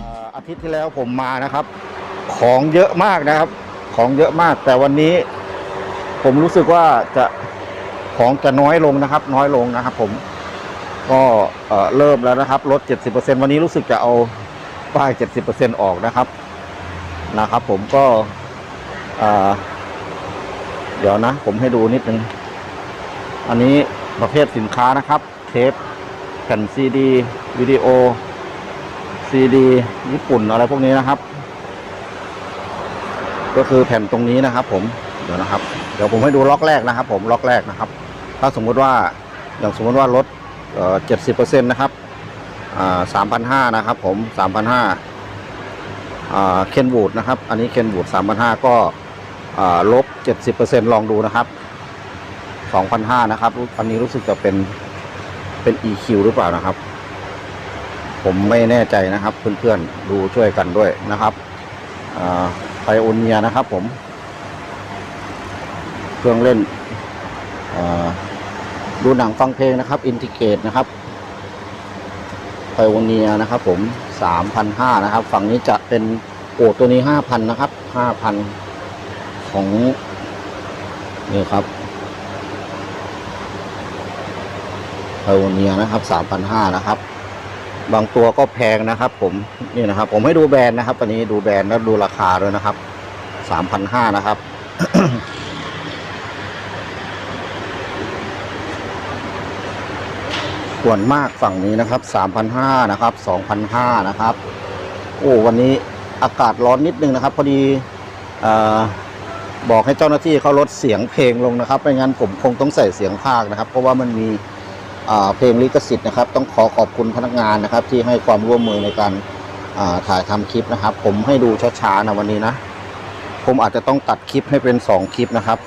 อาอาทิตย์ที่แล้วผมมานะครับ ของเยอะมากนะครับ ของเยอะมาก แต่วันนี้ ผมรู้สึกว่าจะของจะน้อยลงนะครับ น้อยลงนะครับผมก็เอ่อเริ่มแล้วนะครับลด 70%วันนี้รู้สึกจะเอาป้าย 70%ออกนะครับนะครับ ผมก็อ่า เดี๋ยวนะ ผมให้ดูนิดนึง อันนี้ประเภทสินค้านะครับ เทปแผ่นซีดีวิดีโอซีดีญี่ปุ่นอะไรพวกนี้นะครับ ก็คือแผ่นตรงนี้นะครับ ผมเดี๋ยวนะครับ เดี๋ยวผมให้ดูล็อกแรกนะครับ ผมล็อกแรกนะครับ ถ้าสมมุติว่าอย่างสมมติว่าลดเจ็ดสิบเปอร์เซ็นต์นะครับสามพันห้านะครับ ผมสามพันห้าเคนบูดนะครับ อันนี้เคนบูดสามพันห้าก็ ลบเจ็ดสิบเปอร์เซ็นต์ลองดูนะครับสองพันห้านะครับอันนี้รู้สึกจะเป็นเป็น EQ หรือเปล่านะครับ ผมไม่แน่ใจนะครับ เพื่อนๆดูช่วยกันด้วยนะครับไพโอเนียนะครับผม เครื่องเล่นดูหนังฟังเพลงนะครับอินทิเกตนะครับไพโอเนียนะครับผมสามพันห้านะครับ ฝั่งนี้จะเป็นโอตัวนี้ห้าพันนะครับห้าพัน ของนี่ครับไพโอเนียนะครับสามพันห้านะครับ บางตัวก็แพงนะครับ ผมนี่นะครับ ผมให้ดูแบรนด์นะครับตอนนี้ดูแบรนด์แล้วดูราคาด้วยนะครับสามพันห้านะครับส่วนมากฝั่งนี้นะครับสามพันห้านะครับสองพันห้านะครับ โอ้วันนี้อากาศร้อนนิดนึงนะครับ พอดีเออ บอกให้เจ้าหน้าที่เขาลดเสียงเพลงลงนะครับไม่งั้นผมคงต้องใส่เสียงภาคนะครับ เพราะว่ามันมีเพลงลิขสิทธิ์นะครับ ต้องขอขอบคุณพนักงานนะครับ ที่ให้ความร่วมมือในการถ่ายทำคลิปนะครับ ผมให้ดูช้าๆนะวันนี้นะ ผมอาจจะต้องตัดคลิปให้เป็นสองคลิปนะครับ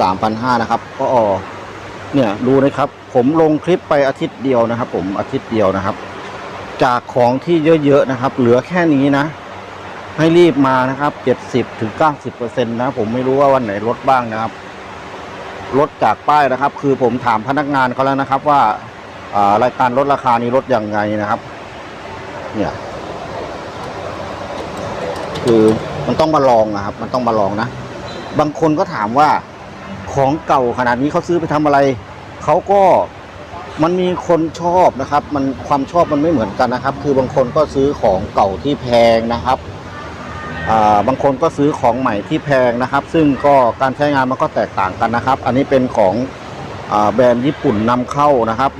สามพันห้านะครับก็เนี่ยดูนะครับ ผมลงคลิปไปอาทิตย์เดียวนะครับ ผมอาทิตย์เดียวนะครับ จากของที่เยอะๆนะครับ เหลือแค่นี้นะ ให้รีบมานะครับเจ็ดสิบถึงเก้าสิบเปอร์เซ็นต์นะผมไม่รู้ว่าวันไหนลดบ้างนะครับลดจากป้ายนะครับ คือผมถามพนักงานเขาแล้วนะครับว่าารายการลดราคานี้ลดยังไงนะครับ เนี่ย คือมันต้องมาลองนะครับ มันต้องมาลองนะ บางคนก็ถามว่าของเก่าขนาดนี้เขาซื้อไปทำอะไร เขาก็มันมีคนชอบนะครับ มันความชอบมันไม่เหมือนกันนะครับ คือบางคนก็ซื้อของเก่าที่แพงนะครับ บางคนก็ซื้อของใหม่ที่แพงนะครับ ซึ่งก็การใช้งานมันก็แตกต่างกันนะครับ อันนี้เป็นของอแบรนด์ญี่ปุ่นนำเข้านะครับ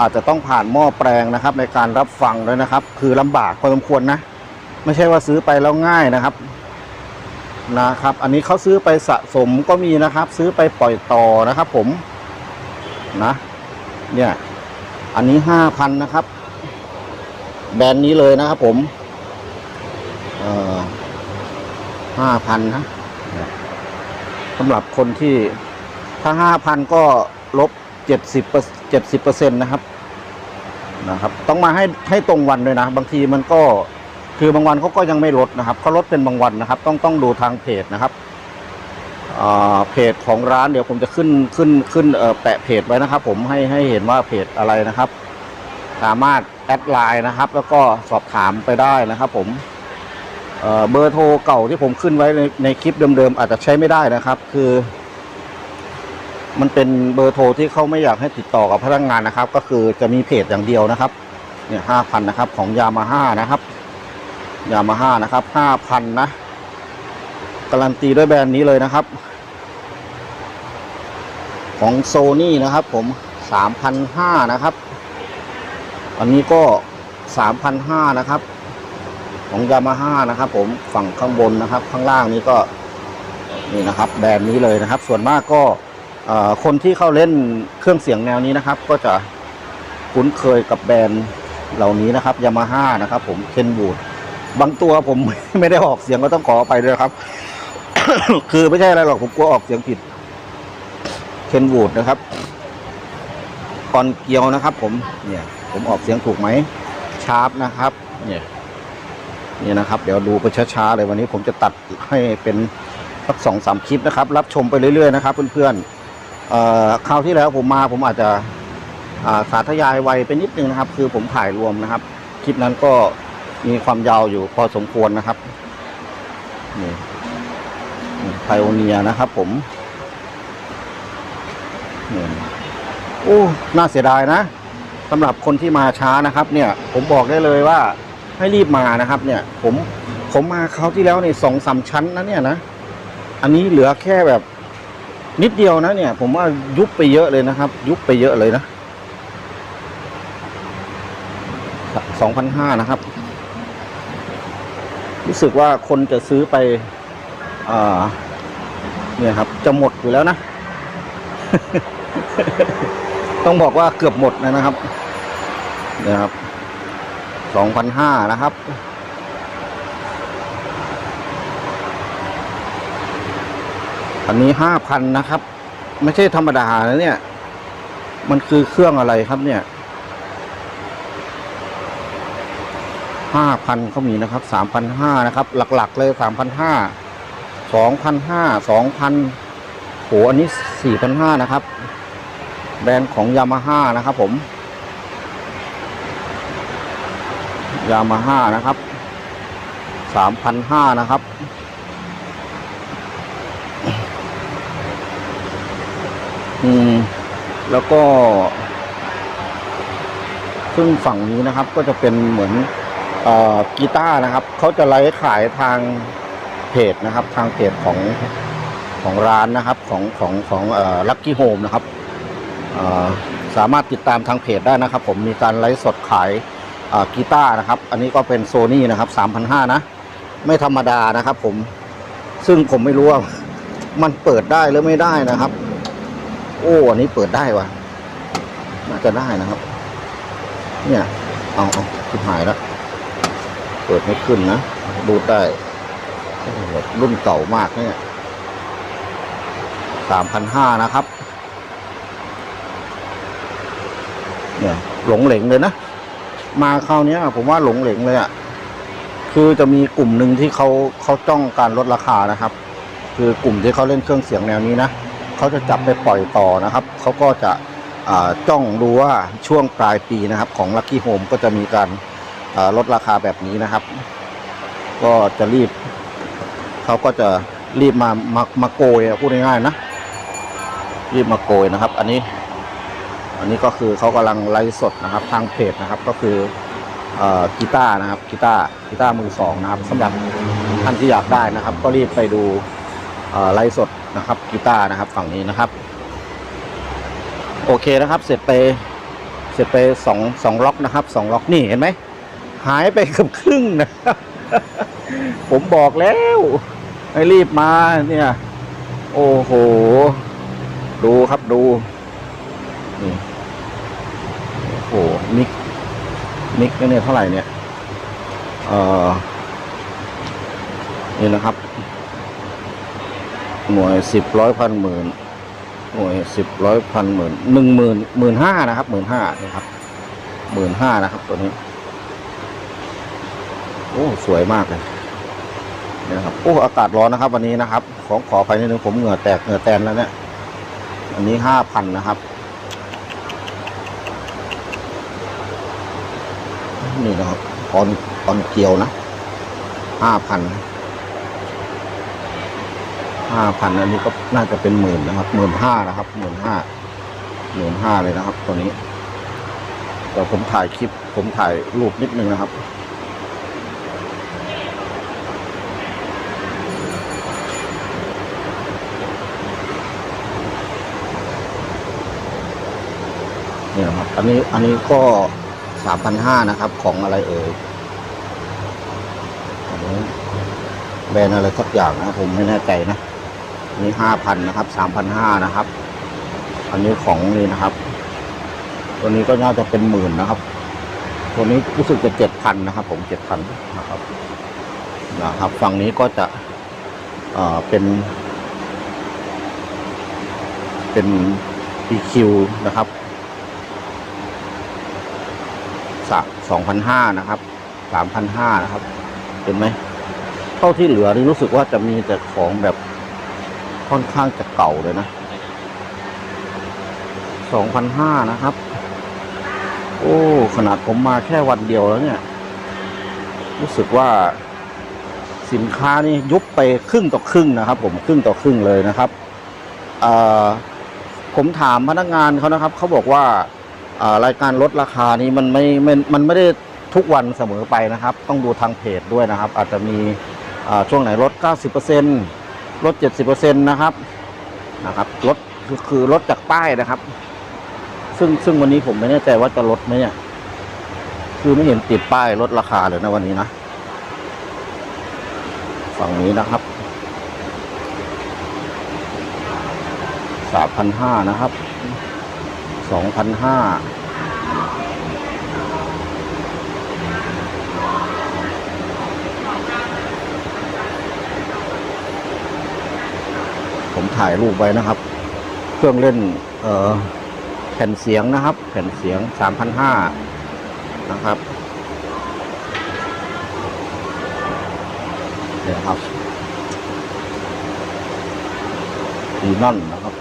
อาจจะต้องผ่านหม้อแปลงนะครับ ในการรับฟังด้วยนะครับ คือลำบากพอสมควรนะ ไม่ใช่ว่าซื้อไปแล้วง่ายนะครับนะครับ อันนี้เขาซื้อไปสะสมก็มีนะครับ ซื้อไปปล่อยต่อนะครับ ผมนะ เนี่ย อันนี้ห้าพันนะครับ แบรนด์นี้เลยนะครับผม ห้าพันนะสำหรับคนที่ถ้าห้าพันก็ลบเจ็ดสิบเจ็ดสิบเปอร์เซ็นต์นะครับนะครับ ต้องมาให้ให้ตรงวันด้วยนะ บางทีมันก็คือบางวันเขาก็ยังไม่ลดนะครับเขาลดเป็นบางวันนะครับ ต้องต้องดูทางเพจนะครับเพจของร้านเดี๋ยวผมจะขึ้นขึ้นขึ้นแปะเพจไว้นะครับ ผมให้ให้เห็นว่าเพจอะไรนะครับ สามารถแอดไลน์นะครับ แล้วก็สอบถามไปได้นะครับ ผม เบอร์โทรเก่าที่ผมขึ้นไว้ในในคลิปเดิมๆอาจจะใช้ไม่ได้นะครับ คือ มันเป็นเบอร์โทรที่เขาไม่อยากให้ติดต่อกับพนักงานนะครับ ก็คือจะมีเพจอย่างเดียวนะครับ เนี่ยห้าพันนะครับ ของยามาฮ่านะครับยามาฮ่านะครับห้าพันนะการันตีด้วยแบรนด์นี้เลยนะครับ ของโซนี่นะครับ ผมสามพันห้านะครับ อันนี้ก็สามพันห้านะครับ ของยามาฮ่านะครับ ผมฝั่งข้างบนนะครับ ข้างล่างนี้ก็นี่นะครับแบรนด์นี้เลยนะครับ ส่วนมากก็คนที่เข้าเล่นเครื่องเสียงแนวนี้นะครับ ก็จะคุ้นเคยกับแบรนด์เหล่านี้นะครับยามาฮ่านะครับ ผมเคนบูดบางตัวผมไม่ได้ออกเสียงก็ต้องขอไปด้วยครับ คือไม่ใช่อะไรหรอกผมกลัวออกเสียงผิดเคนบูดนะครับกอนเกียวนะครับ ผมเนี่ย ผมออกเสียงถูกไหมชาร์ปนะครับ เนี่ย นี่นะครับ เดี๋ยวดูไปช้าๆเลยวันนี้ผมจะตัดให้เป็นสักสองสามคลิปนะครับ รับชมไปเรื่อยๆนะครับเพื่อนๆคราวที่แล้วผมมาผมอาจจะสาธยายไวไปนิดนึงนะครับ คือผมถ่ายรวมนะครับ คลิปนั้นก็มีความยาวอยู่พอสมควรนะครับนี่ไพโอเนียนะครับ ผมนี่โอ้น่าเสียดายนะสำหรับคนที่มาช้านะครับ เนี่ย ผมบอกได้เลยว่า ให้รีบมานะครับ เนี่ย ผมผมมาคราวที่แล้วในสองสามชั้นนะเนี่ยนะอันนี้เหลือแค่แบบนิดเดียวนะเนี่ย ผมว่ายุบไปเยอะเลยนะครับ ยุบไปเยอะเลยนะสองพันห้านะครับ รู้สึกว่าคนจะซื้อไปอ่าเนี่ยครับ จะหมดอยู่แล้วนะ ต้องบอกว่าเกือบหมดเลยนะครับเนี่ยครับ สองพันห้านะครับ อันนี้ห้าพันนะครับ ไม่ใช่ธรรมดานะเนี่ย มันคือเครื่องอะไรครับเนี่ยห้าพันเขามีนะครับสามพันห้านะครับ หลัก ๆ เลยสามพันห้าสองพันห้าสองพันโหอันนี้สี่พันห้านะครับ แบรนด์ของยามาฮ่านะครับผม ยามาฮ่านะครับสามพันห้านะครับ อืม แล้วก็ ซึ่งฝั่งนี้นะครับก็จะเป็นเหมือนออกีตาร์นะครับ เขาจะไลฟ์ขายทางเพจนะครับ ทางเพจของของร้านนะครับ ของของของลักกี้โฮมนะครับ สามารถติดตามทางเพจได้นะครับ ผมมีการไลฟ์สดขาย กีตาร์นะครับ อันนี้ก็เป็นโซนี่นะครับ3,500นะ ไม่ธรรมดานะครับผม ซึ่งผมไม่รู้ว่ามันเปิดได้หรือไม่ได้นะครับ โอ้อันนี้เปิดได้วะน่าจะได้นะครับ เนี่ย เอาเอาคิดหายแล้ว เปิดไม่ขึ้นนะ ดูดได้ รุ่นเก่ามากเนี่ยสามพันห้านะครับ เนี่ย หลงเหลงเลยนะ มาคราวนี้ผมว่าหลงเหลงเลยอะ่ะคือจะมีกลุ่มหนึ่งที่เขาเขาจ้องการลดราคานะครับ คือกลุ่มที่เขาเล่นเครื่องเสียงแนวนี้นะเขาจะจับไปปล่อยต่อนะครับเขาก็จะจ้องดูว่าช่วงปลายปีนะครับ ของ Lucky Home ก็จะมีการลดราคาแบบนี้นะครับ ก็จะรีบเขาก็จะรีบมามามาโกยพูดง่ายๆนะ รีบมาโกยนะครับ อันนี้ อันนี้ก็คือเขากำลังไลฟ์สดนะครับทางเพจนะครับก็คืออกีตาร์นะครับกีตาร์กีตาร์มือสองนะครับสำหรับท่านที่อยากได้นะครับ ก็รีบไปดูไลฟ์สดนะครับกีตาร์นะครับฝั่งนี้นะครับ โอเคนะครับ เสร็จไปเสร็จไปสองสองล็อกนะครับสองล็อกนี่เห็นไหมหายไปเกือบครึ่งนะครับผมบอกแล้วให้รีบมาเนี่ย โอ้โห ดูครับดู นี่โอ้โหมิกมิกเนี่ยเท่าไหร่เนี่ยเออนี่นะครับ หน่วยสิบร้อยพันหมื่นหน่วยสิบร้อยพันหมื่นหนึ่งหมื่นหมื่นห้านะครับหมื่นห้านะครับหมื่นห้านะครับตัวนี้ โอ้สวยมากเลยนะครับโอ้อากาศร้อนนะครับ วันนี้นะครับ ของขอไปนิดนึงผมเหงื่อแตกเหงื่อแตนแล้วเนี่ยอันนี้ห้าพันนะครับ นี่นะครับออนออนเกียวนะห้าพันห้าพันอันนี้ก็น่าจะเป็นหมื่นนะครับหมื่นห้านะครับหมื่นห้าหมื่นห้าเลยนะครับ ตัวนี้เดี๋ยวผมถ่ายคลิป ผมถ่ายรูปนิดนึงนะครับเนี่นะครับ อันนี้อันนี้ก็ สามพันห้านะครับ ของอะไรเอ่ยอันนี้แบรนด์อะไรสักอย่างนะผมไม่แน่ใจนะนนี้ห้าพันนะครับสามพันห้านะครับ อันนี้ของนี่นะครับ ตัวนี้ก็น่าจะเป็นหมื่นนะครับ ตัวนี้รู้สึกจะเจ็ดพันนะครับ ผมเจ็ดพันนะครับนะครับ ฝั่งนี้ก็จะเอ่อเป็น เป็น PQ นะครับ สักสองพันห้านะครับสามพันห้านะครับ เห็นไหมเท่าที่เหลือนี่รู้สึกว่าจะมีแต่ของแบบค่อนข้างจะเก่าเลยนะสองพันห้านะครับ โอ้ ขนาดผมมาแค่วันเดียวแล้วเนี่ย รู้สึกว่าสินค้านี่ยุบไปครึ่งต่อครึ่งนะครับ ผมครึ่งต่อครึ่งเลยนะครับผมถามพนักงานเขานะครับ เขาบอกว่า รายการลดราคานี้มันไม่ไม่มันไม่ได้ทุกวันเสมอไปนะครับ ต้องดูทางเพจด้วยนะครับ อาจจะมีช่วงไหนลด 90%ลด 70%นะครับนะครับลดคือคือลดจากป้ายนะครับ ซึ่งซึ่งวันนี้ผมไม่แน่ใจว่าจะลดไหมเนี่ยคือไม่เห็นติดป้ายลดราคาเลยนะวันนี้นะฝั่งนี้นะครับสามพันห้านะครับ สองพันห้าผมถ่ายรูปไว้นะครับ เครื่องเล่นเออแผ่นเสียงนะครับ แผ่นเสียงสามพันห้านะครับเดี๋ยวครับดีนอนนะครับ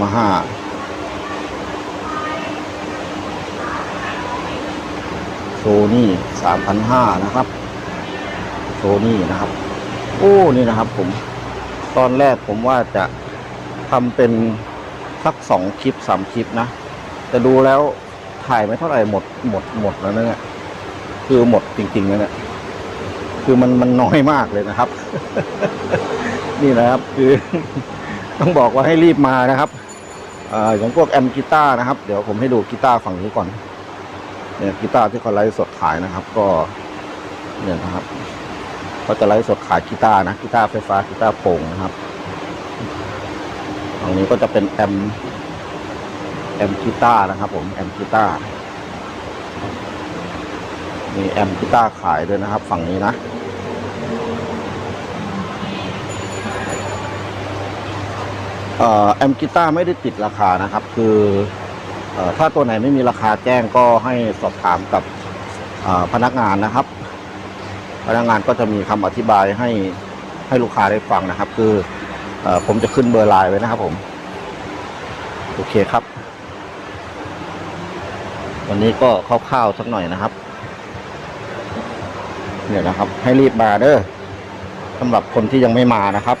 มาห้า โซนี่สามพันห้านะครับ โซนี่นะครับ โอ้นี่นะครับผม ตอนแรกผมว่าจะทำเป็นสักสองคลิปสามคลิปนะ แต่ดูแล้วถ่ายไม่เท่าไหร่หมดหมดหมดแล้วนะเนี่ยคือหมดจริงๆนะเนี่ยคือมันมันน้อยมากเลยนะครับ นี่นะครับคือ ต้องบอกว่าให้รีบมานะครับอ่อองพวกแอมกีตาร์นะครับ เดี๋ยวผมให้ดูกีตาร์ฝั่งนี้ก่อน เนี่ยกีตาร์ที่เขาไลฟ์สดขายนะครับ ก็เนี่ยนะครับเขาจะไลฟ์สดขายกีตาร์นะกีตาร์ไฟฟ้ากีตาร์โปร่งนะครับตรงนี้ก็จะเป็นแอมแอมกีตาร์นะครับผมแอมกีตาร์มีแอมกีตาร์ขายด้วยนะครับ ฝั่งนี้นะเอ่อแอมกีตาร์ไม่ได้ติดราคานะครับ คือ ถ้าตัวไหนไม่มีราคาแจ้งก็ให้สอบถามกับพนักงานนะครับ พนักงานก็จะมีคำอธิบายให้ให้ลูกค้าได้ฟังนะครับ คืออผมจะขึ้นเบอร์ไลน์ไว้นะครับผม โอเคครับ วันนี้ก็คร่าวๆสักหน่อยนะครับ เนี่ยนะครับ ให้รีบมาเด้อสำหรับคนที่ยังไม่มานะครับ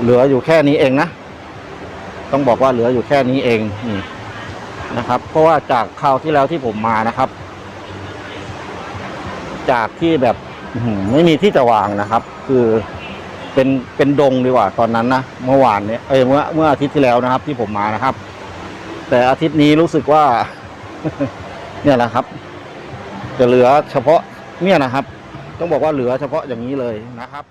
เหลืออยู่แค่นี้เองนะ ต้องบอกว่าเหลืออยู่แค่นี้เองนี่นะครับ เพราะว่าจากคราวที่แล้วที่ผมมานะครับ จากที่แบบไม่มีที่จะวางนะครับ คือเป็นเป็นดงดีกว่าตอนนั้นนะเมื่อวานเนี้ยเอ้ยเมื่อเมื่ออาทิตย์ที่แล้วนะครับ ที่ผมมานะครับ แต่อาทิตย์นี้รู้สึกว่า เนี่ยแหละครับ จะเหลือเฉพาะเนี่ยนะครับ ต้องบอกว่าเหลือเฉพาะอย่างนี้เลยนะครับ